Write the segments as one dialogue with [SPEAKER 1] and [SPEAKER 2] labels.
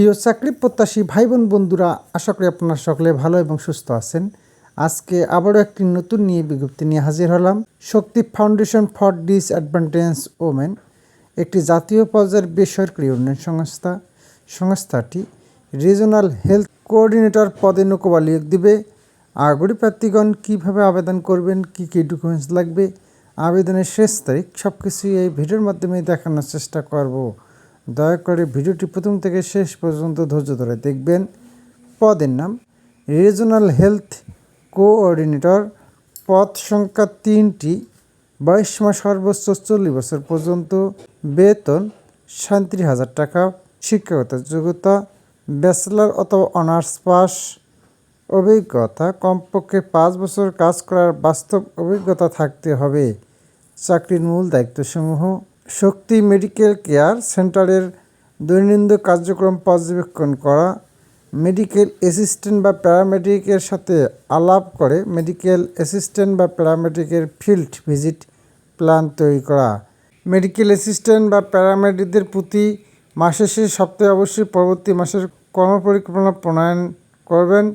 [SPEAKER 1] প্রিয় চাকরি প্রত্যাশী ভাই বোন বন্ধুরা, আশা করি আপনারা সকলে ভালো এবং সুস্থ আছেন। আজকে আবারও একটি নতুন নিয়ে বিজ্ঞপ্তি নিয়ে হাজির হলাম। Shakti Foundation for Disadvantage Women, একটি জাতীয় পর্যায়ের বেসরকারি উন্নয়ন সংস্থা। সংস্থাটি রিজনাল হেলথ কোঅর্ডিনেটর পদে নৌকবা নিয়োগ দিবে। আগ্রহী প্রার্থীগণ কীভাবে আবেদন করবেন, কী কী ডকুমেন্টস লাগবে, আবেদনের শেষ তারিখ সব কিছুই এই ভিডিওর মাধ্যমে দেখানোর চেষ্টা করব। দয়া করে ভিডিওটি প্রথম থেকে শেষ পর্যন্ত ধৈর্য ধরে দেখবেন। পদের নাম রিজনাল হেলথ কোঅর্ডিনেটর পদ সংখ্যা তিনটি বয়স মাস সর্বোচ্চ চল্লিশ বছর পর্যন্ত, বেতন সাঁত্রিশ হাজার টাকা, শিক্ষাগত যোগ্যতা, ব্যাচেলার অথবা অনার্স পাস, অভিজ্ঞতা কমপক্ষে পাঁচ বছর কাজ করার বাস্তব অভিজ্ঞতা থাকতে হবে। চাকরির মূল দায়িত্বসমূহ শক্তি মেডিকেল কেয়ার সেন্টারের দৈনন্দিন কার্যক্রম পর্যবেক্ষণ করা, মেডিকেল অ্যাসিস্ট্যান্ট বা প্যারামেডিকের সাথে আলাপ করে মেডিকেল অ্যাসিস্ট্যান্ট বা প্যারামেডিকের ফিল্ড ভিজিট প্ল্যান তৈরি করা। মেডিকেল অ্যাসিস্ট্যান্ট বা প্যারামেডিকদের প্রতি মাসের শেষ সপ্তাহে অবশ্যই পরবর্তী মাসের কর্মপরিকল্পনা প্রণয়ন করবেন।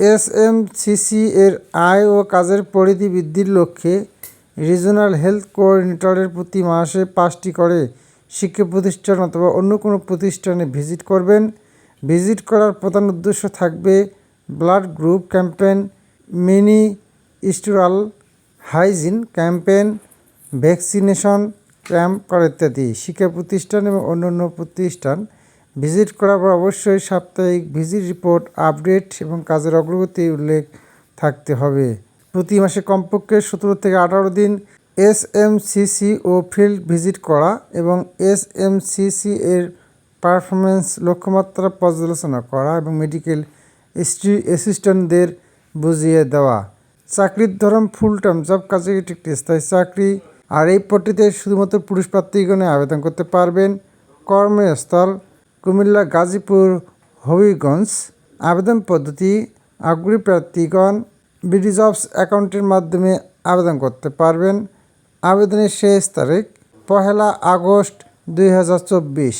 [SPEAKER 1] এসএমসিসি এর আয় ও কাজের পরিধি বৃদ্ধির লক্ষ্যে রিজনাল হেলথ কোঅর্ডিনেটরের প্রতি মাসে পাঁচটি করে শিক্ষা প্রতিষ্ঠান অথবা অন্য কোনো প্রতিষ্ঠানে ভিজিট করবেন। ভিজিট করার প্রধান উদ্দেশ্য থাকবে blood group campaign menstrual hygiene campaign vaccination camp করা ইত্যাদি। শিক্ষা প্রতিষ্ঠান এবং অন্যান্য প্রতিষ্ঠান ভিজিট করার পর অবশ্যই সাপ্তাহিক ভিজিট রিপোর্ট আপডেট এবং কাজের অগ্রগতি উল্লেখ থাকতে হবে। প্রতি মাসে কমপক্ষে সতেরো থেকে আঠারো দিন এসএমসিসি ও ফিল্ড ভিজিট করা এবং এসএমসিসি এর পারফরমেন্স লক্ষ্যমাত্রা পর্যালোচনা করা এবং মেডিকেল অ্যাসিস্ট্যান্টদের বুঝিয়ে দেওয়া। চাকরির ধরন ফুল টাইম জব কাজে এটি একটি স্থায়ী চাকরি। আর এই পদটিতে শুধুমাত্র পুরুষ প্রার্থীগণে আবেদন করতে পারবেন। কর্মস্থল, কুমিল্লা, গাজীপুর, হবিগঞ্জ। আবেদন পদ্ধতি, আগ্রহী প্রার্থীগণ বিডি জবস অ্যাকাউন্টের মাধ্যমে আবেদন করতে পারবেন। আবেদনের শেষ তারিখ পহেলা আগস্ট দুই হাজার চব্বিশ।